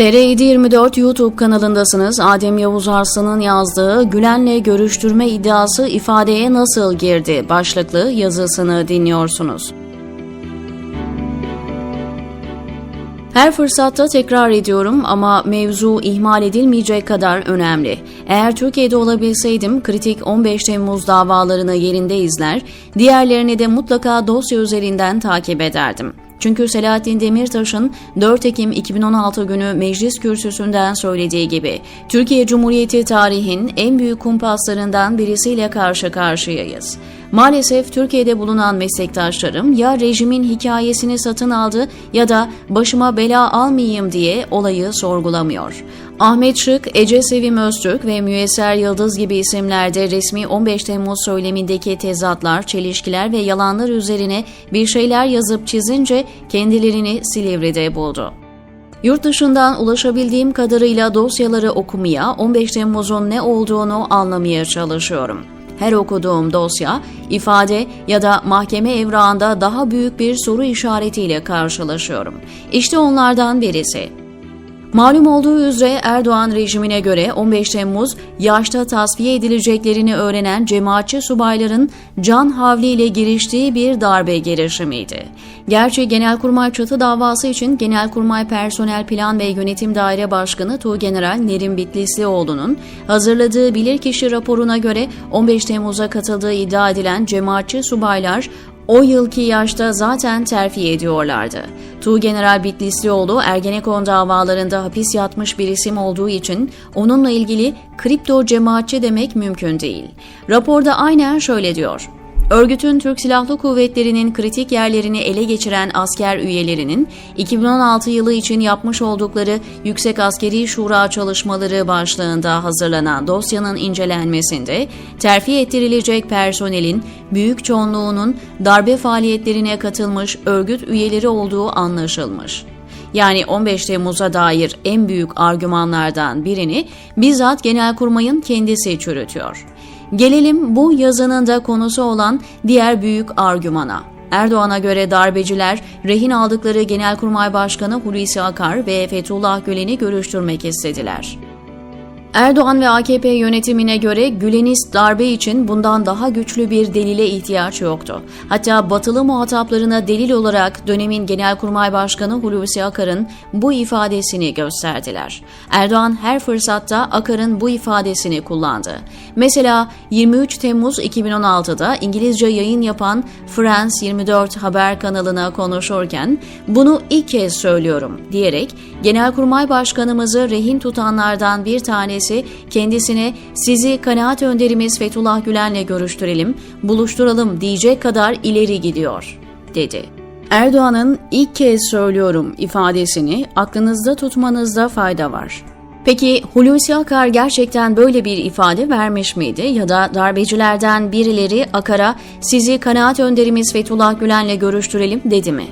TR724 YouTube kanalındasınız. Adem Yavuz Arslan'ın yazdığı Gülen'le görüştürme iddiası ifadeye nasıl girdi başlıklı yazısını dinliyorsunuz. Her fırsatta tekrar ediyorum ama mevzu ihmal edilmeyecek kadar önemli. Eğer Türkiye'de olabilseydim kritik 15 Temmuz davalarını yerinde izler, diğerlerini de mutlaka dosya üzerinden takip ederdim. Çünkü Selahattin Demirtaş'ın 4 Ekim 2016 günü meclis kürsüsünden söylediği gibi Türkiye Cumhuriyeti tarihin en büyük kumpaslarından birisiyle karşı karşıyayız. Maalesef Türkiye'de bulunan meslektaşlarım ya rejimin hikayesini satın aldı ya da başıma bela almayayım diye olayı sorgulamıyor. Ahmet Şık, Ece Sevim Öztürk ve Müyesser Yıldız gibi isimlerde resmi 15 Temmuz söylemindeki tezatlar, çelişkiler ve yalanlar üzerine bir şeyler yazıp çizince kendilerini Silivri'de buldu. Yurt dışından ulaşabildiğim kadarıyla dosyaları okumaya, 15 Temmuz'un ne olduğunu anlamaya çalışıyorum. Her okuduğum dosya, ifade ya da mahkeme evrağında daha büyük bir soru işaretiyle karşılaşıyorum. İşte onlardan birisi. Malum olduğu üzere Erdoğan rejimine göre 15 Temmuz yaşta tasfiye edileceklerini öğrenen cemaatçi subayların can havliyle giriştiği bir darbe girişimiydi. Gerçi Genelkurmay çatı davası için Genelkurmay Personel Plan ve Yönetim Daire Başkanı Tuğgeneral Nerim Bitlislioğlu'nun hazırladığı bilirkişi raporuna göre 15 Temmuz'a katıldığı iddia edilen cemaatçi subaylar o yılki yaşta zaten terfi ediyorlardı. Tuğgeneral Bitlislioğlu Ergenekon davalarında hapis yatmış bir isim olduğu için onunla ilgili kripto cemaatçi demek mümkün değil. Raporda aynen şöyle diyor. Örgütün Türk Silahlı Kuvvetleri'nin kritik yerlerini ele geçiren asker üyelerinin 2016 yılı için yapmış oldukları Yüksek Askeri Şura çalışmaları başlığında hazırlanan dosyanın incelenmesinde terfi ettirilecek personelin büyük çoğunluğunun darbe faaliyetlerine katılmış örgüt üyeleri olduğu anlaşılmış. Yani 15 Temmuz'a dair en büyük argümanlardan birini bizzat Genelkurmay'ın kendisi çürütüyor. Gelelim bu yazının da konusu olan diğer büyük argümana. Erdoğan'a göre darbeciler rehin aldıkları Genelkurmay Başkanı Hulusi Akar ve Fethullah Gülen'i görüştürmek istediler. Erdoğan ve AKP yönetimine göre Gülenist darbe için bundan daha güçlü bir delile ihtiyaç yoktu. Hatta batılı muhataplarına delil olarak dönemin Genelkurmay Başkanı Hulusi Akar'ın bu ifadesini gösterdiler. Erdoğan her fırsatta Akar'ın bu ifadesini kullandı. Mesela 23 Temmuz 2016'da İngilizce yayın yapan France 24 haber kanalına konuşurken bunu ilk kez söylüyorum diyerek Genelkurmay Başkanımızı rehin tutanlardan bir tanesi tanesi kendisine sizi kanaat önderimiz Fethullah Gülen'le görüştürelim, buluşturalım diyecek kadar ileri gidiyor, dedi. Erdoğan'ın ilk kez söylüyorum ifadesini aklınızda tutmanızda fayda var. Peki Hulusi Akar gerçekten böyle bir ifade vermiş miydi ya da darbecilerden birileri Akar'a sizi kanaat önderimiz Fethullah Gülen'le görüştürelim dedi mi?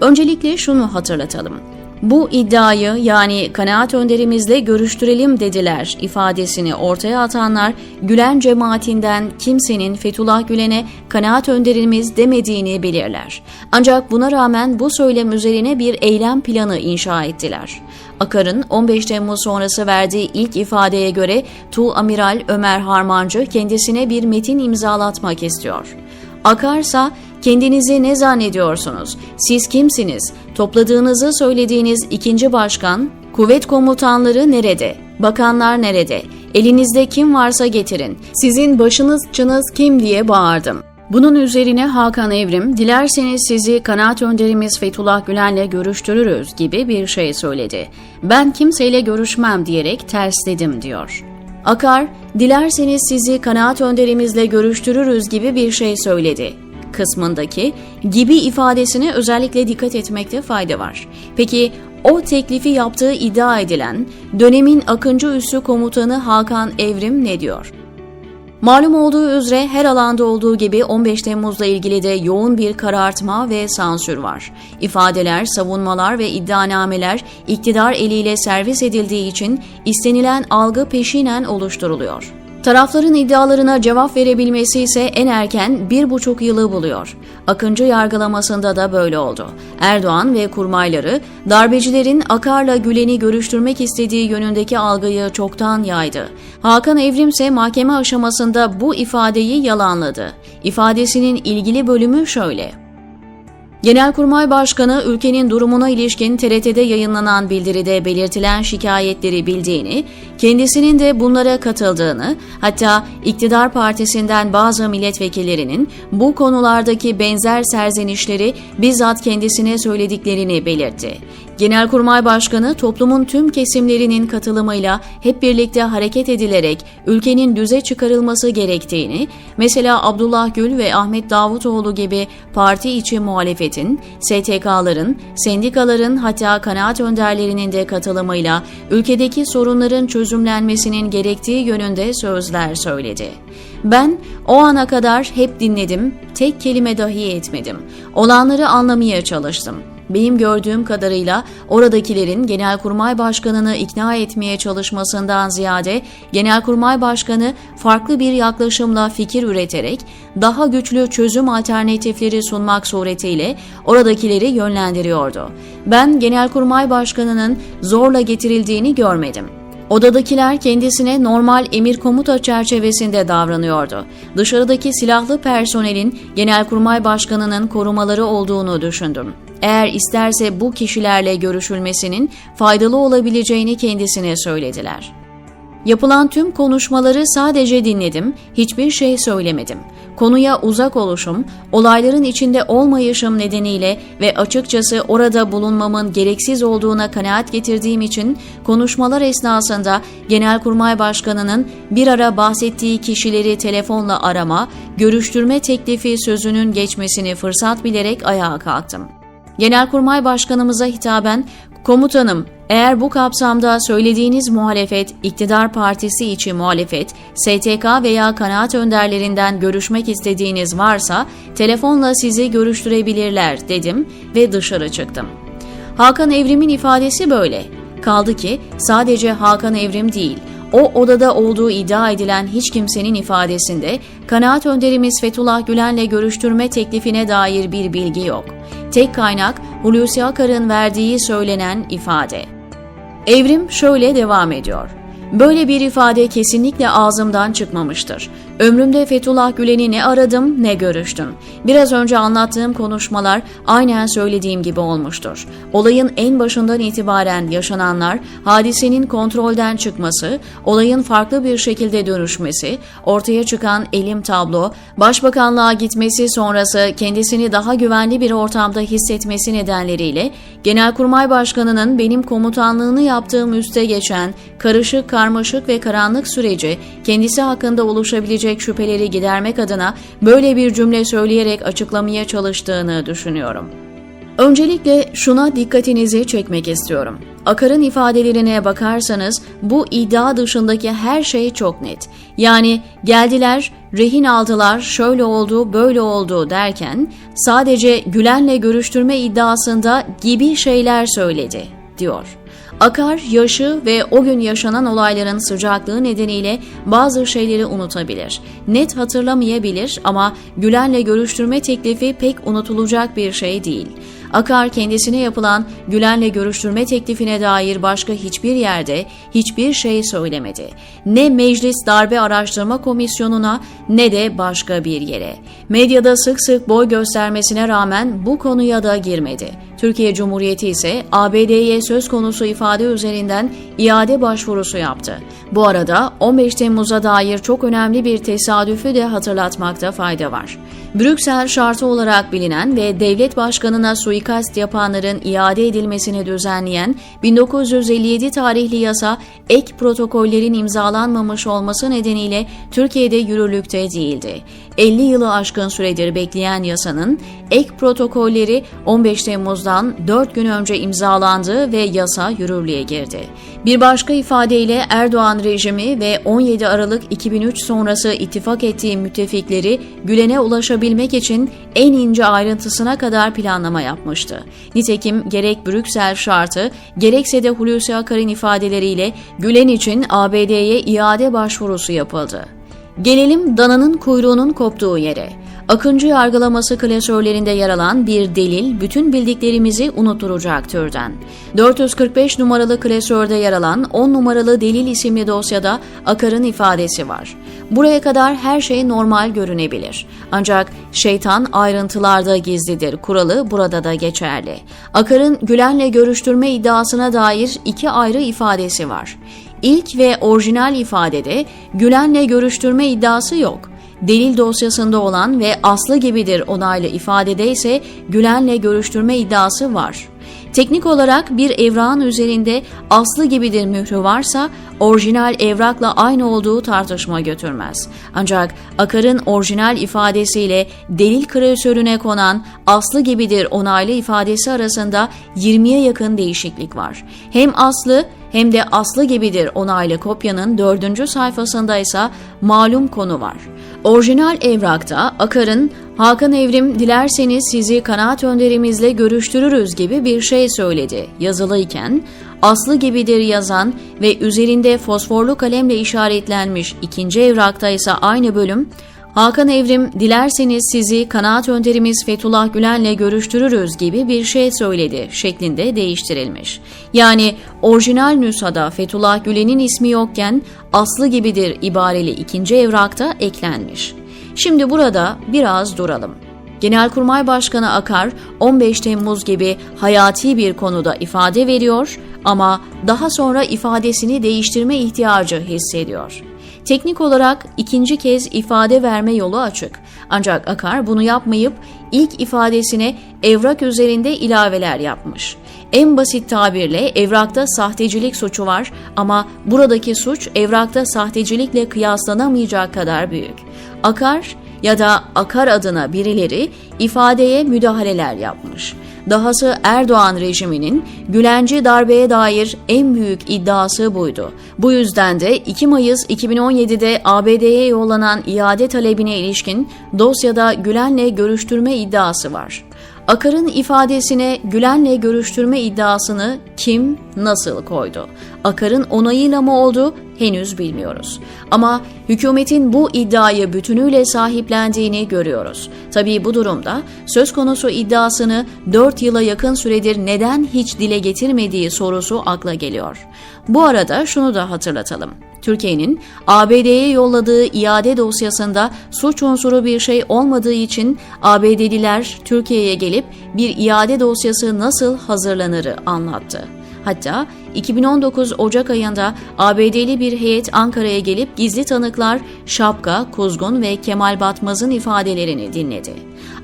Öncelikle şunu hatırlatalım. Bu iddiayı yani kanaat önderimizle görüştürelim dediler ifadesini ortaya atanlar Gülen cemaatinden kimsenin Fethullah Gülen'e kanaat önderimiz demediğini bilirler. Ancak buna rağmen bu söylem üzerine bir eylem planı inşa ettiler. Akar'ın 15 Temmuz sonrası verdiği ilk ifadeye göre Tu Amiral Ömer Harmancı kendisine bir metin imzalatmak istiyor. Akarsa kendinizi ne zannediyorsunuz? Siz kimsiniz? Topladığınızı söylediğiniz ikinci başkan, kuvvet komutanları nerede? Bakanlar nerede? Elinizde kim varsa getirin. Sizin başınız çınız kim diye bağırdım. Bunun üzerine Hakan Evrim, dilerseniz sizi kanaat önderimiz Fethullah Gülen'le görüştürürüz gibi bir şey söyledi. Ben kimseyle görüşmem diyerek tersledim diyor. Akar, dilerseniz sizi kanaat önderimizle görüştürürüz gibi bir şey söyledi kısmındaki gibi ifadesine özellikle dikkat etmekte fayda var. Peki o teklifi yaptığı iddia edilen dönemin Akıncı Üssü Komutanı Hakan Evrim ne diyor? Malum olduğu üzere her alanda olduğu gibi 15 Temmuz'la ilgili de yoğun bir karartma ve sansür var. İfadeler, savunmalar ve iddianameler iktidar eliyle servis edildiği için istenilen algı peşinen oluşturuluyor. Tarafların iddialarına cevap verebilmesi ise en erken bir buçuk yılı buluyor. Akıncı yargılamasında da böyle oldu. Erdoğan ve kurmayları darbecilerin Akar'la Gülen'i görüştürmek istediği yönündeki algıyı çoktan yaydı. Hakan Evrim ise mahkeme aşamasında bu ifadeyi yalanladı. İfadesinin ilgili bölümü şöyle. Genelkurmay Başkanı ülkenin durumuna ilişkin TRT'de yayınlanan bildiride belirtilen şikayetleri bildiğini, kendisinin de bunlara katıldığını, hatta iktidar partisinden bazı milletvekillerinin bu konulardaki benzer serzenişleri bizzat kendisine söylediklerini belirtti. Genelkurmay Başkanı toplumun tüm kesimlerinin katılımıyla hep birlikte hareket edilerek ülkenin düze çıkarılması gerektiğini, mesela Abdullah Gül ve Ahmet Davutoğlu gibi parti içi muhalefetin, STK'ların, sendikaların hatta kanaat önderlerinin de katılımıyla ülkedeki sorunların çözümlenmesinin gerektiği yönünde sözler söyledi. Ben o ana kadar hep dinledim, tek kelime dahi etmedim. Olanları anlamaya çalıştım. Benim gördüğüm kadarıyla oradakilerin Genelkurmay Başkanı'nı ikna etmeye çalışmasından ziyade Genelkurmay Başkanı farklı bir yaklaşımla fikir üreterek daha güçlü çözüm alternatifleri sunmak suretiyle oradakileri yönlendiriyordu. Ben Genelkurmay Başkanı'nın zorla getirildiğini görmedim. Odadakiler kendisine normal emir komuta çerçevesinde davranıyordu. Dışarıdaki silahlı personelin Genelkurmay Başkanı'nın korumaları olduğunu düşündüm. Eğer isterse bu kişilerle görüşülmesinin faydalı olabileceğini kendisine söylediler. Yapılan tüm konuşmaları sadece dinledim, hiçbir şey söylemedim. Konuya uzak oluşum, olayların içinde olmayışım nedeniyle ve açıkçası orada bulunmamın gereksiz olduğuna kanaat getirdiğim için konuşmalar esnasında Genelkurmay Başkanı'nın bir ara bahsettiği kişileri telefonla arama, görüştürme teklifi sözünün geçmesini fırsat bilerek ayağa kalktım. Genelkurmay Başkanımıza hitaben, Komutanım, eğer bu kapsamda söylediğiniz muhalefet, iktidar partisi içi muhalefet, STK veya kanaat önderlerinden görüşmek istediğiniz varsa telefonla sizi görüştürebilirler dedim ve dışarı çıktım. Hakan Evrim'in ifadesi böyle. Kaldı ki sadece Hakan Evrim değil, o odada olduğu iddia edilen hiç kimsenin ifadesinde kanaat önderimiz Fethullah Gülen'le görüştürme teklifine dair bir bilgi yok. Tek kaynak Hulusi Akar'ın verdiği söylenen ifade. Evrim şöyle devam ediyor. Böyle bir ifade kesinlikle ağzımdan çıkmamıştır. Ömrümde Fethullah Gülen'i ne aradım ne görüştüm. Biraz önce anlattığım konuşmalar aynen söylediğim gibi olmuştur. Olayın en başından itibaren yaşananlar, hadisenin kontrolden çıkması, olayın farklı bir şekilde dönüşmesi, ortaya çıkan elim tablo, başbakanlığa gitmesi sonrası kendisini daha güvenli bir ortamda hissetmesi nedenleriyle Genelkurmay Başkanı'nın benim komutanlığını yaptığım üste geçen karışık, karmaşık ve karanlık süreci kendisi hakkında oluşabilecek şüpheleri gidermek adına böyle bir cümle söyleyerek açıklamaya çalıştığını düşünüyorum. Öncelikle şuna dikkatinizi çekmek istiyorum. Akar'ın ifadelerine bakarsanız bu iddia dışındaki her şey çok net. Yani geldiler, rehin aldılar, şöyle oldu, böyle oldu derken sadece Gülen'le görüştürme iddiasında gibi şeyler söyledi, diyor. Akar, yaşı ve o gün yaşanan olayların sıcaklığı nedeniyle bazı şeyleri unutabilir. Net hatırlamayabilir ama Gülen'le görüştürme teklifi pek unutulacak bir şey değil. Akar kendisine yapılan Gülen'le görüştürme teklifine dair başka hiçbir yerde hiçbir şey söylemedi. Ne Meclis Darbe Araştırma Komisyonu'na ne de başka bir yere. Medyada sık sık boy göstermesine rağmen bu konuya da girmedi. Türkiye Cumhuriyeti ise ABD'ye söz konusu ifade üzerinden iade başvurusu yaptı. Bu arada 15 Temmuz'a dair çok önemli bir tesadüfü de hatırlatmakta fayda var. Brüksel şartı olarak bilinen ve devlet başkanına suikast yapanların iade edilmesini düzenleyen 1957 tarihli yasa ek protokollerin imzalanmamış olması nedeniyle Türkiye'de yürürlükte değildi. 50 yılı aşkın süredir bekleyen yasanın ek protokolleri 15 Temmuz'da imzalanan 4 gün önce imzalandı ve yasa yürürlüğe girdi. Bir başka ifadeyle Erdoğan rejimi ve 17 Aralık 2003 sonrası ittifak ettiği müttefikleri Gülen'e ulaşabilmek için en ince ayrıntısına kadar planlama yapmıştı. Nitekim gerek Brüksel şartı gerekse de Hulusi Akar'ın ifadeleriyle Gülen için ABD'ye iade başvurusu yapıldı. Gelelim dananın kuyruğunun koptuğu yere. Akıncı yargılaması klasörlerinde yer alan bir delil bütün bildiklerimizi unutturacak türden. 445 numaralı klasörde yer alan 10 numaralı delil isimli dosyada Akar'ın ifadesi var. Buraya kadar her şey normal görünebilir. Ancak şeytan ayrıntılarda gizlidir kuralı burada da geçerli. Akar'ın Gülen'le görüştürme iddiasına dair iki ayrı ifadesi var. İlk ve orijinal ifadede Gülen'le görüştürme iddiası yok. Delil dosyasında olan ve aslı gibidir onaylı ifadede ise Gülen'le görüştürme iddiası var. Teknik olarak bir evrağın üzerinde aslı gibidir mührü varsa orijinal evrakla aynı olduğu tartışma götürmez. Ancak Akar'ın orijinal ifadesiyle delil klasörüne konan aslı gibidir onaylı ifadesi arasında 20'ye yakın değişiklik var. Hem aslı hem de aslı gibidir onaylı kopyanın dördüncü sayfasında ise malum konu var. Orijinal evrakta Akar'ın Hakan Evrim dilerseniz sizi kanaat önderimizle görüştürürüz gibi bir şey söyledi. Yazılıyken aslı gibidir yazan ve üzerinde fosforlu kalemle işaretlenmiş ikinci evrakta ise aynı bölüm Hakan Evrim dilerseniz sizi kanaat önderimiz Fethullah Gülen'le görüştürürüz gibi bir şey söyledi şeklinde değiştirilmiş. Yani orijinal nüshada Fethullah Gülen'in ismi yokken aslı gibidir ibareli ikinci evrakta eklenmiş. Şimdi burada biraz duralım. Genelkurmay Başkanı Akar 15 Temmuz gibi hayati bir konuda ifade veriyor ama daha sonra ifadesini değiştirme ihtiyacı hissediyor. Teknik olarak ikinci kez ifade verme yolu açık. Ancak Akar bunu yapmayıp ilk ifadesine evrak üzerinde ilaveler yapmış. En basit tabirle evrakta sahtecilik suçu var ama buradaki suç evrakta sahtecilikle kıyaslanamayacak kadar büyük. Akar ya da Akar adına birileri ifadeye müdahaleler yapmış. Dahası Erdoğan rejiminin Gülenci darbeye dair en büyük iddiası buydu. Bu yüzden de 2 Mayıs 2017'de ABD'ye yollanan iade talebine ilişkin dosyada Gülen'le görüştürme iddiası var. Akar'ın ifadesine Gülen'le görüştürme iddiasını kim, nasıl koydu? Akar'ın onayıyla mı oldu? Henüz bilmiyoruz. Ama hükümetin bu iddiayı bütünüyle sahiplendiğini görüyoruz. Tabii bu durumda söz konusu iddiasını 4 yıla yakın süredir neden hiç dile getirmediği sorusu akla geliyor. Bu arada şunu da hatırlatalım. Türkiye'nin ABD'ye yolladığı iade dosyasında suç unsuru bir şey olmadığı için ABD'liler Türkiye'ye gelip bir iade dosyası nasıl hazırlanırı anlattı. Hatta 2019 Ocak ayında ABD'li bir heyet Ankara'ya gelip gizli tanıklar Şapka, Kuzgun ve Kemal Batmaz'ın ifadelerini dinledi.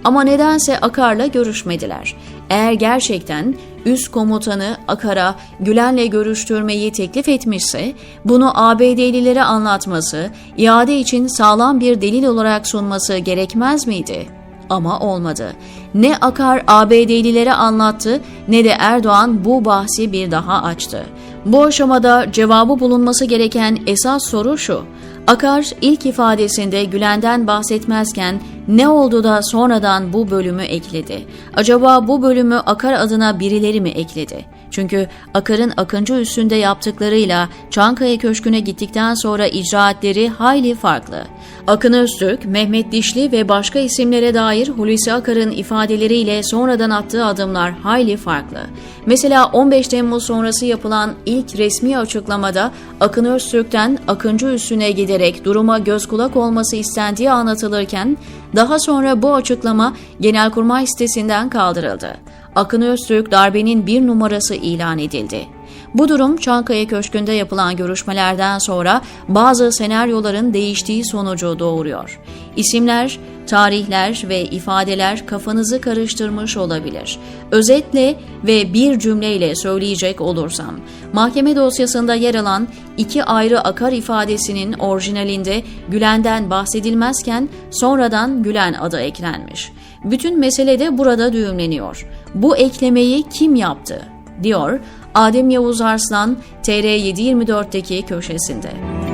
Ama nedense Akar'la görüşmediler. Eğer gerçekten üst komutanı Akar'a Gülen'le görüştürmeyi teklif etmişse, bunu ABD'lilere anlatması, iade için sağlam bir delil olarak sunması gerekmez miydi? Ama olmadı. Ne Akar ABD'lilere anlattı ne de Erdoğan bu bahsi bir daha açtı. Bu aşamada cevabı bulunması gereken esas soru şu. Akar ilk ifadesinde Gülen'den bahsetmezken ne oldu da sonradan bu bölümü ekledi? Acaba bu bölümü Akar adına birileri mi ekledi? Çünkü Akar'ın Akıncı üstünde yaptıklarıyla Çankaya Köşkü'ne gittikten sonra icraatleri hayli farklı. Akın Öztürk, Mehmet Dişli ve başka isimlere dair Hulusi Akar'ın ifadeleriyle sonradan attığı adımlar hayli farklı. Mesela 15 Temmuz sonrası yapılan ilk resmi açıklamada Akın Öztürk'ten Akıncı üstüne giderek duruma göz kulak olması istendiği anlatılırken daha sonra bu açıklama Genelkurmay sitesinden kaldırıldı. Akın Öztürk darbenin bir numarası ilan edildi. Bu durum Çankaya Köşkü'nde yapılan görüşmelerden sonra bazı senaryoların değiştiği sonucu doğuruyor. İsimler Tarihler ve ifadeler kafanızı karıştırmış olabilir. Özetle ve bir cümleyle söyleyecek olursam, mahkeme dosyasında yer alan iki ayrı akar ifadesinin orijinalinde Gülen'den bahsedilmezken sonradan Gülen adı eklenmiş. Bütün mesele de burada düğümleniyor. Bu eklemeyi kim yaptı? diyor Adem Yavuz Arslan TR724'teki köşesinde.